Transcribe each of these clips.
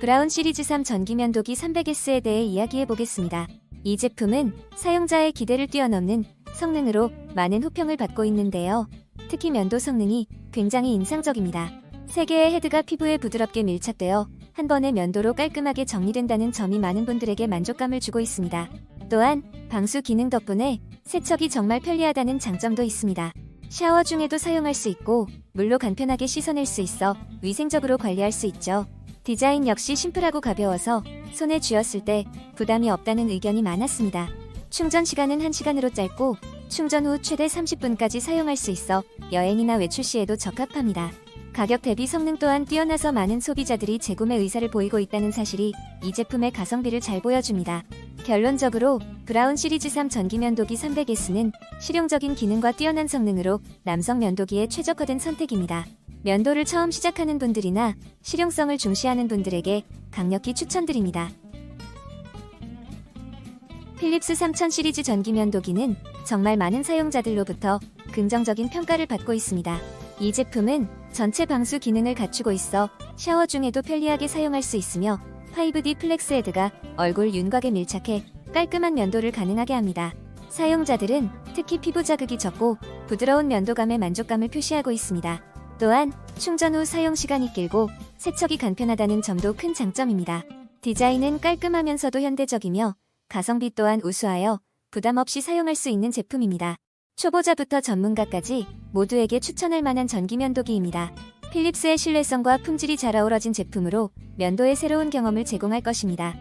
브라운 시리즈 3 전기 면도기 300S에 대해 이야기해 보겠습니다. 이 제품은 사용자의 기대를 뛰어넘는 성능으로 많은 호평을 받고 있는데요. 특히 면도 성능이 굉장히 인상적입니다. 세 개의 헤드가 피부에 부드럽게 밀착되어 한 번에 면도로 깔끔하게 정리된다는 점이 많은 분들에게 만족감을 주고 있습니다. 또한 방수 기능 덕분에 세척이 정말 편리하다는 장점도 있습니다. 샤워 중에도 사용할 수 있고 물로 간편하게 씻어낼 수 있어 위생적으로 관리할 수 있죠. 디자인 역시 심플하고 가벼워서 손에 쥐었을 때 부담이 없다는 의견이 많았습니다. 충전 시간은 1시간으로 짧고 충전 후 최대 30분까지 사용할 수 있어 여행이나 외출 시에도 적합합니다. 가격 대비 성능 또한 뛰어나서 많은 소비자들이 재구매 의사를 보이고 있다는 사실이 이 제품의 가성비를 잘 보여줍니다. 결론적으로 브라운 시리즈 3 전기 면도기 300S는 실용적인 기능과 뛰어난 성능으로 남성 면도기에 최적화된 선택입니다. 면도를 처음 시작하는 분들이나 실용성을 중시하는 분들에게 강력히 추천드립니다. 필립스 3000 시리즈 전기 면도기는 정말 많은 사용자들로부터 긍정적인 평가를 받고 있습니다. 이 제품은 전체 방수 기능을 갖추고 있어 샤워 중에도 편리하게 사용할 수 있으며 5D 플렉스 헤드가 얼굴 윤곽에 밀착해 깔끔한 면도를 가능하게 합니다. 사용자들은 특히 피부 자극이 적고 부드러운 면도감에 만족감을 표시하고 있습니다. 또한 충전 후 사용 시간이 길고 세척이 간편하다는 점도 큰 장점입니다. 디자인은 깔끔하면서도 현대적이며 가성비 또한 우수하여 부담 없이 사용할 수 있는 제품입니다. 초보자부터 전문가까지 모두에게 추천할 만한 전기 면도기입니다. 필립스의 신뢰성과 품질이 잘 어우러진 제품으로 면도의 새로운 경험을 제공할 것입니다.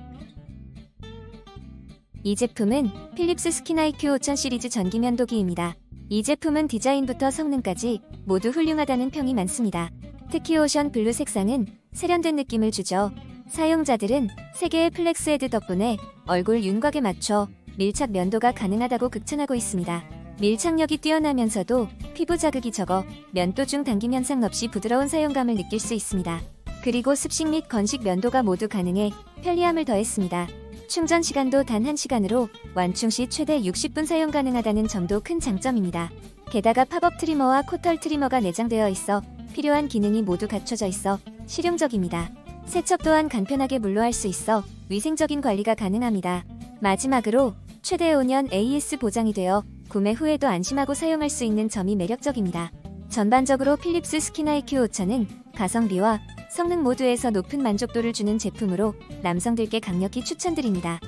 이 제품은 필립스 IQ 5000 시리즈 전기 면도기입니다. 이 제품은 디자인부터 성능까지 모두 훌륭하다는 평이 많습니다. 특히 오션 블루 색상은 세련된 느낌을 주죠. 사용자들은 3개의 플렉스 헤드 덕분에 얼굴 윤곽에 맞춰 밀착 면도가 가능하다고 극찬하고 있습니다. 밀착력이 뛰어나면서도 피부 자극이 적어 면도 중 당김 현상 없이 부드러운 사용감을 느낄 수 있습니다. 그리고 습식 및 건식 면도가 모두 가능해 편리함을 더했습니다. 충전 시간도 단 1시간으로 완충 시 최대 60분 사용 가능하다는 점도 큰 장점입니다. 게다가 팝업 트리머와 코털 트리머가 내장되어 있어 필요한 기능이 모두 갖춰져 있어 실용적입니다. 세척 또한 간편하게 물로 할 수 있어 위생적인 관리가 가능합니다. 마지막으로 최대 5년 AS 보장이 되어 구매 후에도 안심하고 사용할 수 있는 점이 매력적입니다. 전반적으로 필립스 IQ 5000은 가성비와 성능 모두에서 높은 만족도를 주는 제품으로 남성들께 강력히 추천드립니다.